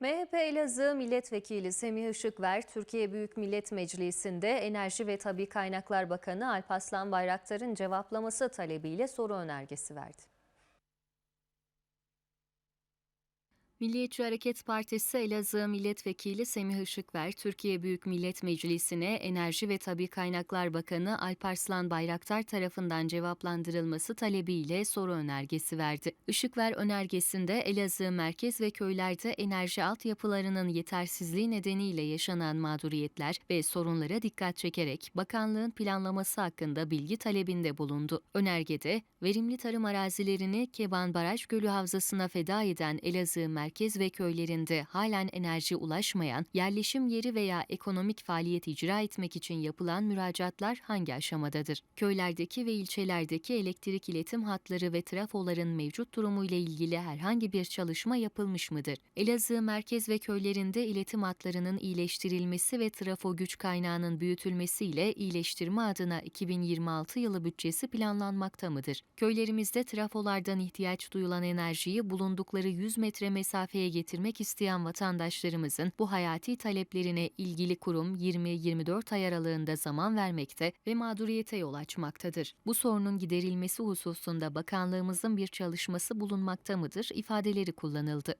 MHP Elazığ Milletvekili Semih Işıkver, Türkiye Büyük Millet Meclisi'nde Enerji ve Tabi Kaynaklar Bakanı Alparslan Bayraktar'ın cevaplaması talebiyle soru önergesi verdi. Milliyetçi Hareket Partisi Elazığ Milletvekili Semih Işıkver, Türkiye Büyük Millet Meclisi'ne Enerji ve Tabi Kaynaklar Bakanı Alparslan Bayraktar tarafından cevaplandırılması talebiyle soru önergesi verdi. Işıkver önergesinde Elazığ merkez ve köylerde enerji altyapılarının yetersizliği nedeniyle yaşanan mağduriyetler ve sorunlara dikkat çekerek bakanlığın planlaması hakkında bilgi talebinde bulundu. Önergede verimli tarım arazilerini Keban Baraj Gölü Havzası'na feda eden Elazığ merkez merkez ve köylerinde halen enerji ulaşmayan, yerleşim yeri veya ekonomik faaliyet icra etmek için yapılan müracaatlar hangi aşamadadır? Köylerdeki ve ilçelerdeki elektrik iletim hatları ve trafoların mevcut durumu ile ilgili herhangi bir çalışma yapılmış mıdır? Elazığ merkez ve köylerinde iletim hatlarının iyileştirilmesi ve trafo güç kaynağının büyütülmesiyle iyileştirme adına 2026 yılı bütçesi planlanmakta mıdır? Köylerimizde trafolardan ihtiyaç duyulan enerjiyi bulundukları 100 metre mesafe mesafeye getirmek isteyen vatandaşlarımızın bu hayati taleplerine ilgili kurum 20-24 ay aralığında zaman vermekte ve mağduriyete yol açmaktadır. Bu sorunun giderilmesi hususunda bakanlığımızın bir çalışması bulunmakta mıdır ifadeleri kullanıldı.